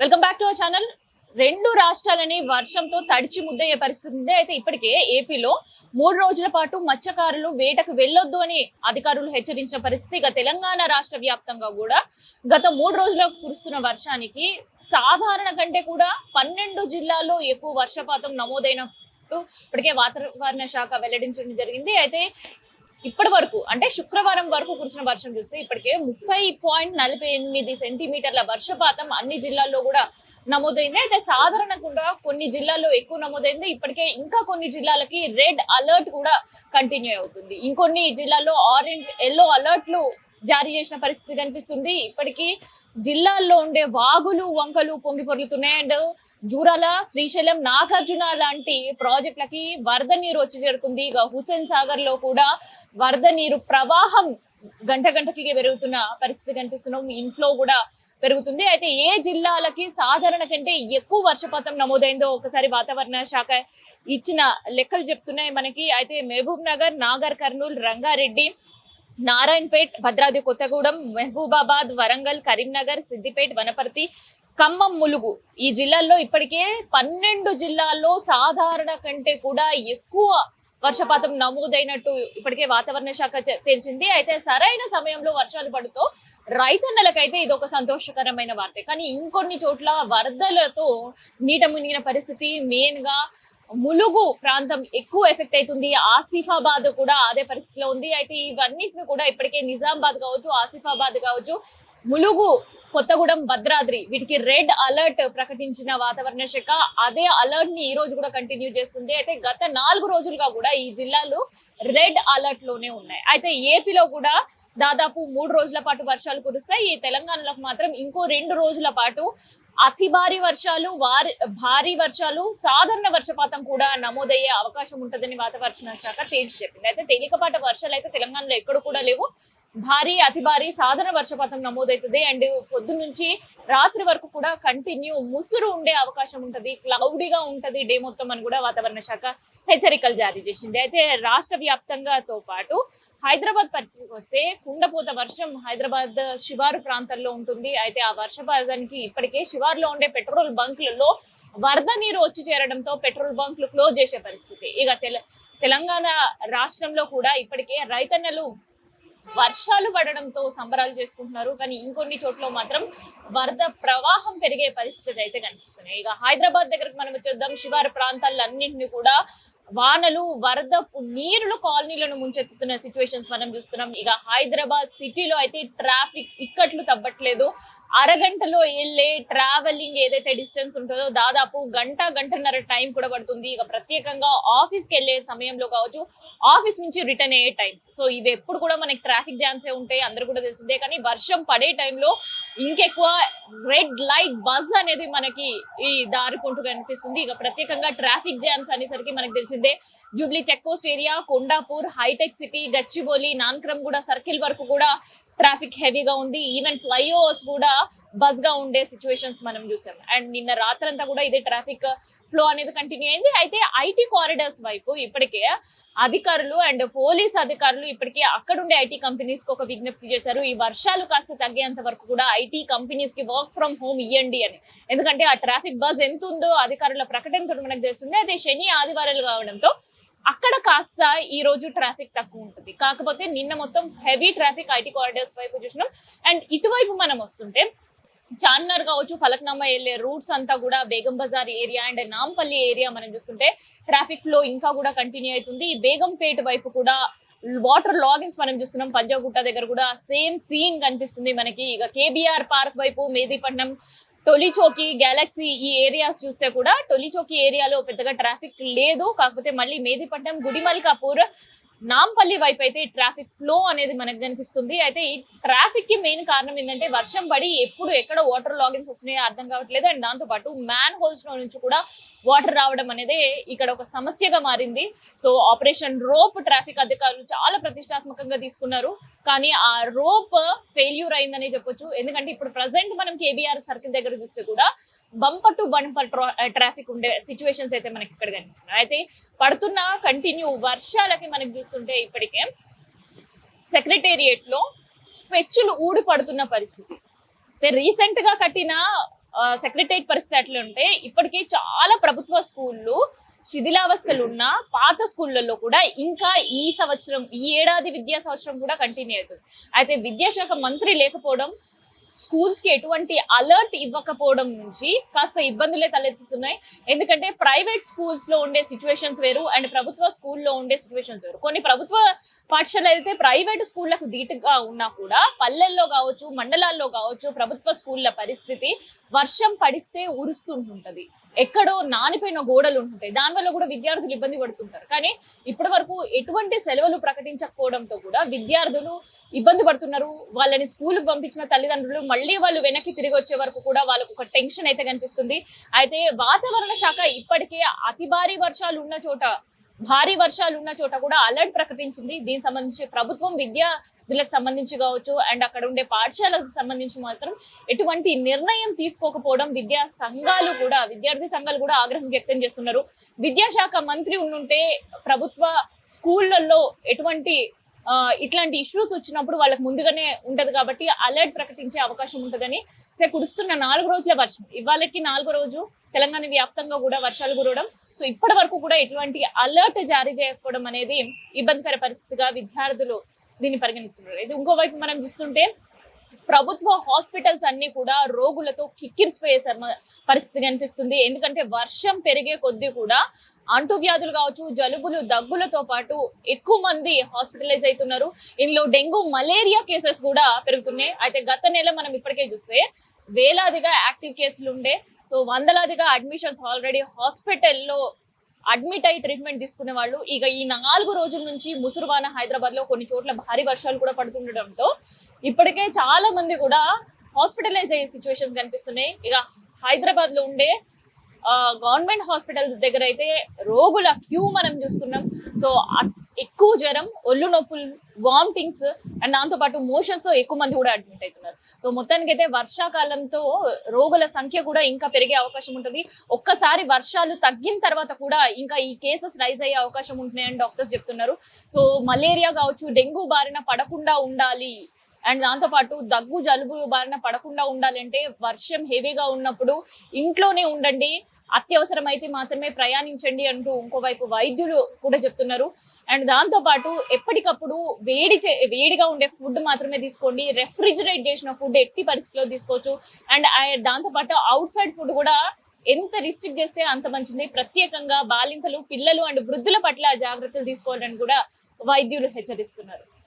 Welcome back to our channel రెండు రాష్ట్రాలని వర్షంతో తడిచి ముద్దయ్యే పరిస్థితి ఉంది. అయితే ఇప్పటికే ఏపీలో మూడు రోజుల పాటు మత్స్యకారులు వేటకు వెళ్ళొద్దు అని అధికారులు హెచ్చరించిన పరిస్థితి ఇక తెలంగాణ రాష్ట్ర వ్యాప్తంగా కూడా గత మూడు రోజులకు కురుస్తున్న వర్షానికి సాధారణ కంటే కూడా పన్నెండు జిల్లాల్లో ఎక్కువ వర్షపాతం నమోదైనట్టు ఇప్పటికే వాతావరణ శాఖ వెల్లడించడం జరిగింది. అయితే ఇప్పటి వరకు అంటే శుక్రవారం వరకు కురిసిన వర్షం చూస్తే ఇప్పటికే ముప్పై పాయింట్ నలభై ఎనిమిది సెంటీమీటర్ల వర్షపాతం అన్ని జిల్లాల్లో కూడా నమోదైంది. అయితే సాధారణంగా కొన్ని జిల్లాల్లో ఎక్కువ నమోదైంది. ఇప్పటికే ఇంకా కొన్ని జిల్లాలకి రెడ్ అలర్ట్ కూడా కంటిన్యూ అవుతుంది. ఇంకొన్ని జిల్లాల్లో ఆరెంజ్ ఎల్లో అలర్ట్లు జారీ చేసిన పరిస్థితి కనిపిస్తుంది. ఇప్పటికీ జిల్లాల్లో ఉండే వాగులు వంకలు పొంగి పొర్లుతున్నాయి. అండ్ జూరాల శ్రీశైలం నాగార్జున లాంటి ప్రాజెక్టులకి వరద నీరు వచ్చి చేరుకుంది. ఇక హుసేన్ సాగర్లో కూడా వరద నీరు ప్రవాహం గంట గంటకి పెరుగుతున్న పరిస్థితి కనిపిస్తున్నాం. ఇంట్లో కూడా పెరుగుతుంది. అయితే ఏ జిల్లాలకి సాధారణ కంటే ఎక్కువ వర్షపాతం నమోదైందో ఒకసారి వాతావరణ శాఖ ఇచ్చిన లెక్కలు చెప్తున్నాయి మనకి. అయితే మహబూబ్ నగర్ నాగర్ కర్నూలు రంగారెడ్డి నారాయణపేట్ భద్రాద్రి కొత్తగూడెం మహబూబాబాద్ వరంగల్ కరీంనగర్ సిద్దిపేట్ వనపర్తి ఖమ్మం ములుగు. ఈ జిల్లాల్లో ఇప్పటికే పన్నెండు జిల్లాల్లో సాధారణ కంటే కూడా ఎక్కువ వర్షపాతం నమోదైనట్టు ఇప్పటికే వాతావరణ శాఖ చె- తెలిసింది. అయితే సరైన సమయంలో వర్షాలు పడుతూ రైతన్నలకైతే ఇది ఒక సంతోషకరమైన వార్త. కానీ ఇంకొన్ని చోట్ల వరదలతో నీట మునిగిన పరిస్థితి మెయిన్గా ములుగు ప్రాంతం ఎక్కువ ఎఫెక్ట్ అవుతుంది. ఆసిఫాబాద్ కూడా అదే పరిస్థితిలో ఉంది. అయితే ఇవన్నిటిని కూడా ఇప్పటికే నిజామాబాద్ కావచ్చు ఆసిఫాబాద్ కావచ్చు ములుగు కొత్తగూడెం భద్రాద్రి వీటికి రెడ్ అలర్ట్ ప్రకటించిన వాతావరణ శాఖ. అదే అలర్ట్ని ఈ రోజు కూడా కంటిన్యూ చేస్తుంది. అయితే గత నాలుగు రోజులుగా కూడా ఈ జిల్లాలు రెడ్ అలర్ట్లోనే ఉన్నాయి. అయితే ఏపీలో కూడా దాదాపు మూడు రోజుల పాటు వర్షాలు కురుస్తాయి. ఈ తెలంగాణలో మాత్రం ఇంకో రెండు రోజుల పాటు అతి భారీ వర్షాలు వారి భారీ వర్షాలు సాధారణ వర్షపాతం కూడా నమోదయ్యే అవకాశం ఉంటుందని వాతావరణ శాఖ తేల్చి చెప్పింది. అయితే తేలికపాటి వర్షాలు అయితే తెలంగాణలో ఎక్కడ కూడా లేవు. భారీ అతి భారీ సాధారణ వర్షపాతం నమోదవుతుంది అండ్ పొద్దు నుంచి రాత్రి వరకు కూడా కంటిన్యూ ముసురు ఉండే అవకాశం ఉంటది. క్లౌడీగా ఉంటది డే మొత్తం అని కూడా వాతావరణ శాఖ హెచ్చరికలు జారీ చేసింది. అయితే రాష్ట్ర వ్యాప్తంగాతో పాటు హైదరాబాద్ పరిస్థితికి వస్తే కుండపోత వర్షం హైదరాబాద్ శివారు ప్రాంతాల్లో ఉంటుంది. అయితే ఆ వర్షపాతానికి ఇప్పటికే శివారులో ఉండే పెట్రోల్ బంకులలో వరద నీరు వచ్చి చేరడంతో పెట్రోల్ బంకులు క్లోజ్ చేసే పరిస్థితి. ఇక తెల తెలంగాణ రాష్ట్రంలో కూడా ఇప్పటికే రైతన్నలు వర్షాలు పడడంతో సంబరాలు చేసుకుంటున్నారు. కానీ ఇంకొన్ని చోట్ల మాత్రం వరద ప్రవాహం పెరిగే పరిస్థితి అయితే కనిపిస్తున్నాయి. ఇక హైదరాబాద్ దగ్గరకు మనం వచ్చేద్దాం. శివారు ప్రాంతాలన్నింటినీ కూడా వానలు వరద నీరులు కాలనీలను ముంచెత్తుతున్న సిచ్యువేషన్స్ మనం చూస్తున్నాం. ఇక హైదరాబాద్ సిటీలో అయితే ట్రాఫిక్ ఇక్కట్లు తగ్గట్లేదు అరగంటలో వెళ్ళే ట్రావెలింగ్ ఏదైతే డిస్టెన్స్ ఉంటుందో దాదాపు గంట గంటన్నర టైం కూడా పడుతుంది. ఇక ప్రత్యేకంగా ఆఫీస్కి వెళ్ళే సమయంలో కావచ్చు ఆఫీస్ నుంచి రిటర్న్ అయ్యే టైమ్స్ సో ఇవి ఎప్పుడు కూడా మనకి ట్రాఫిక్ జామ్సే ఉంటాయి అందరూ కూడా తెలిసిందే. కానీ వర్షం పడే టైంలో ఇంకెక్కువ రెడ్ లైట్ బజ్ అనేది మనకి ఈ దారుకుంటూ కనిపిస్తుంది. ఇక ప్రత్యేకంగా ట్రాఫిక్ జామ్స్ అనేసరికి మనకి తెలిసిందే. Jubilee check post area Kondapur Hitech City Gachibowli Nanakram కూడా సర్కిల్ వరకు కూడా ట్రాఫిక్ హెవీగా ఉంది. ఈవెన్ ఫ్లైఓవర్స్ కూడా బస్గా ఉండే సిచ్యువేషన్స్ మనం చూసాం. అండ్ నిన్న రాత్రంతా కూడా ఇదే ట్రాఫిక్ ఫ్లో అనేది కంటిన్యూ అయింది. అయితే ఐటీ కారిడార్స్ వైపు ఇప్పటికే అధికారులు అండ్ పోలీస్ అధికారులు ఇప్పటికే అక్కడుండే ఐటీ కంపెనీస్కి ఒక విజ్ఞప్తి చేశారు. ఈ వర్షాలు కాస్త తగ్గేంత వరకు కూడా ఐటీ కంపెనీస్కి వర్క్ ఫ్రమ్ హోమ్ ఇవ్వండి అని. ఎందుకంటే ఆ ట్రాఫిక్ బస్ ఎంత ఉందో అధికారుల ప్రకటనతో మనకు తెలుస్తుంది. అదే శని ఆదివారాలు కావడంతో అక్కడ కాస్త ఈ రోజు ట్రాఫిక్ తక్కువ ఉంటుంది. కాకపోతే నిన్న మొత్తం హెవీ ట్రాఫిక్ ఐటీ కారిడార్స్ వైపు చూసినాం. అండ్ ఇటువైపు మనం వస్తుంటే చార్మినార్ కావచ్చు ఫలక్నామా వెళ్ళే రూట్స్ అంతా కూడా Begum Bazar area and Nampally area మనం చూస్తుంటే ట్రాఫిక్ ఫ్లో ఇంకా కూడా కంటిన్యూ అవుతుంది. ఈ బేగంపేట వైపు కూడా వాటర్ లాగిన్స్ మనం చూస్తున్నాం. పంజాగుట్ట దగ్గర కూడా సేమ్ సీన్ కనిపిస్తుంది మనకి. ఇక కేబిఆర్ పార్క్ వైపు మేదీపట్నం టొలిచోకి గెలాక్సీ ఈ ఏరియాస్ చూస్తే కూడా టొలిచోకి ఏరియాలో పెద్దగా ట్రాఫిక్ లేదు. కాకపోతే మళ్ళీ మేదిపట్నం గుడిమల్కాపూర్ నాంపల్లి వైపు అయితే ట్రాఫిక్ ఫ్లో అనేది మనకు కనిపిస్తుంది. అయితే ఈ ట్రాఫిక్కి మెయిన్ కారణం ఏంటంటే వర్షం పడి ఎప్పుడు ఎక్కడ వాటర్ లాగిన్స్ వస్తున్నాయో అర్థం కావట్లేదు. అండ్ దాంతో పాటు మ్యాన్ హోల్స్లో నుంచి కూడా వాటర్ రావడం అనేది ఇక్కడ ఒక సమస్యగా మారింది. సో ఆపరేషన్ రోప్ ట్రాఫిక్ అధికారులు చాలా ప్రతిష్టాత్మకంగా తీసుకున్నారు. కానీ ఆ రోప్ ఫెయిల్యూర్ అయిందని చెప్పొచ్చు. ఎందుకంటే ఇప్పుడు ప్రజెంట్ మనం కేబిఆర్ సర్కిల్ దగ్గర చూస్తే కూడా బంపర్ టు బంపర్ ట్రాఫిక్ ఉండే సిచ్యువేషన్స్ అయితే మనకి ఇక్కడ కనిపిస్తున్నాయి. అయితే పడుతున్న కంటిన్యూ వర్షాలకి మనకి చూస్తుంటే ఇప్పటికే సెక్రటేరియట్లో పెచ్చులు ఊడి పడుతున్న పరిస్థితి. రీసెంట్గా కట్టిన సెక్రటేరియట్ పరిస్థితి అట్లా ఉంటే ఇప్పటికే చాలా ప్రభుత్వ స్కూళ్ళు శిథిలావస్థలు ఉన్న పాత స్కూళ్ళల్లో కూడా ఇంకా ఈ సంవత్సరం ఈ ఏడాది విద్యా సంవత్సరం కూడా కంటిన్యూ అవుతుంది. అయితే విద్యాశాఖ మంత్రి లేకపోవడం స్కూల్స్కి ఎటువంటి అలర్ట్ ఇవ్వకపోవడం నుంచి కాస్త ఇబ్బందులే తలెత్తుతున్నాయి. ఎందుకంటే ప్రైవేట్ స్కూల్స్లో ఉండే సిచ్యువేషన్స్ వేరు అండ్ ప్రభుత్వ స్కూల్లో ఉండే సిచ్యువేషన్స్ వేరు. కొన్ని ప్రభుత్వ పాఠశాలలు అయితే ప్రైవేట్ స్కూళ్ళకు ధీటుగా ఉన్నా కూడా పల్లెల్లో కావచ్చు మండలాల్లో కావచ్చు ప్రభుత్వ స్కూళ్ళ పరిస్థితి వర్షం పడిస్తే ఉరుస్తుంటుంటది. ఎక్కడో నానిపోయిన గోడలు ఉంటుంటాయి దానివల్ల కూడా విద్యార్థులు ఇబ్బంది పడుతుంటారు. కానీ ఇప్పటి వరకు ఎటువంటి సెలవులు ప్రకటించకపోవడంతో కూడా విద్యార్థులు ఇబ్బంది పడుతున్నారు. వాళ్ళని స్కూల్కి పంపించిన తల్లిదండ్రులు మళ్ళీ వాళ్ళు వెనక్కి తిరిగి వచ్చే వరకు కూడా వాళ్ళకు ఒక టెన్షన్ అయితే కనిపిస్తుంది. అయితే వాతావరణ శాఖ ఇప్పటికే అతి భారీ వర్షాలు ఉన్న చోట భారీ వర్షాలు ఉన్న చోట కూడా అలర్ట్ ప్రకటించింది. దీనికి సంబంధించి ప్రభుత్వం విద్యార్థులకు సంబంధించి కావచ్చు అండ్ అక్కడ ఉండే పాఠశాలకు సంబంధించి మాత్రం ఎటువంటి నిర్ణయం తీసుకోకపోవడం విద్యా సంఘాలు కూడా విద్యార్థి సంఘాలు కూడా ఆగ్రహం వ్యక్తం చేస్తున్నారు. విద్యాశాఖ మంత్రి ఉండుంటే ప్రభుత్వ స్కూళ్ళల్లో ఎటువంటి ఇట్లాంటి ఇష్యూస్ వచ్చినప్పుడు వాళ్ళకి ముందుగానే ఉంటది కాబట్టి అలర్ట్ ప్రకటించే అవకాశం ఉంటుందని కురుస్తున్న నాలుగు రోజుల వర్షం. ఇవాళకి నాలుగో రోజు తెలంగాణ వ్యాప్తంగా కూడా వర్షాలు కురవడం. సో ఇప్పటి వరకు కూడా ఎటువంటి అలర్ట్ జారీ చేయకపోవడం అనేది ఇబ్బందికర పరిస్థితిగా విద్యార్థులు దీన్ని పరిగణిస్తున్నారు. ఇది ఇంకోవైపు మనం చూస్తుంటే ప్రభుత్వ హాస్పిటల్స్ అన్ని కూడా రోగులతో కిక్కిరిసిపోయే పరిస్థితి కనిపిస్తుంది. ఎందుకంటే వర్షం పెరిగే కొద్దీ కూడా అంటువ్యాధులు కావచ్చు జలుబులు దగ్గులతో పాటు ఎక్కువ మంది హాస్పిటలైజ్ అవుతున్నారు. ఇందులో డెంగ్యూ మలేరియా కేసెస్ కూడా పెరుగుతున్నాయి. అయితే గత నెల మనం ఇప్పటికే చూస్తే వేలాదిగా యాక్టివ్ కేసులు ఉండే సో వందలాదిగా అడ్మిషన్స్ ఆల్రెడీ హాస్పిటల్లో అడ్మిట్ అయ్యి ట్రీట్మెంట్ తీసుకునే వాళ్ళు. ఇక ఈ నాలుగు రోజుల నుంచి ముసురువాన హైదరాబాద్లో కొన్ని చోట్ల భారీ వర్షాలు కూడా పడుతుండటంతో ఇప్పటికే చాలా మంది కూడా హాస్పిటలైజ్ అయ్యే సిచ్యువేషన్స్ కనిపిస్తున్నాయి. ఇక హైదరాబాద్లో ఉండే గవర్నమెంట్ హాస్పిటల్స్ దగ్గర అయితే రోగుల క్యూ మనం చూస్తున్నాం. సో ఎక్కువ జ్వరం ఒళ్ళు నొప్పులు వామిటింగ్స్ అండ్ దాంతో పాటు మోషన్స్తో ఎక్కువ మంది కూడా అడ్మిట్ అవుతున్నారు. సో మొత్తానికి అయితే వర్షాకాలంతో రోగుల సంఖ్య కూడా ఇంకా పెరిగే అవకాశం ఉంటుంది. ఒక్కసారి వర్షాలు తగ్గిన తర్వాత కూడా ఇంకా ఈ కేసెస్ రైజ్ అయ్యే అవకాశం ఉంటున్నాయని డాక్టర్స్ చెప్తున్నారు. సో మలేరియా కావచ్చు డెంగ్యూ బారిన పడకుండా ఉండాలి. అండ్ దాంతో పాటు దగ్గు జలుబు బారిన పడకుండా ఉండాలంటే వర్షం హెవీగా ఉన్నప్పుడు ఇంట్లోనే ఉండండి. అత్యవసరమైతే మాత్రమే ప్రయాణించండి అంటూ ఇంకోవైపు వైద్యులు కూడా చెప్తున్నారు. అండ్ దాంతో పాటు ఎప్పటికప్పుడు వేడి చే- వేడిగా ఉండే ఫుడ్ మాత్రమే తీసుకోండి. రెఫ్రిజిరేట్ చేసిన ఫుడ్ ఎట్టి పరిస్థితిలో తీసుకోవచ్చు. అండ్ దాంతో పాటు అవుట్ సైడ్ ఫుడ్ కూడా ఎంత రిస్ట్రిక్ట్ చేస్తే అంత మంచిది. ప్రత్యేకంగా బాలింతలు పిల్లలు అండ్ వృద్ధుల పట్ల జాగ్రత్తలు తీసుకోవాలని కూడా వైద్యులు హెచ్చరిస్తున్నారు.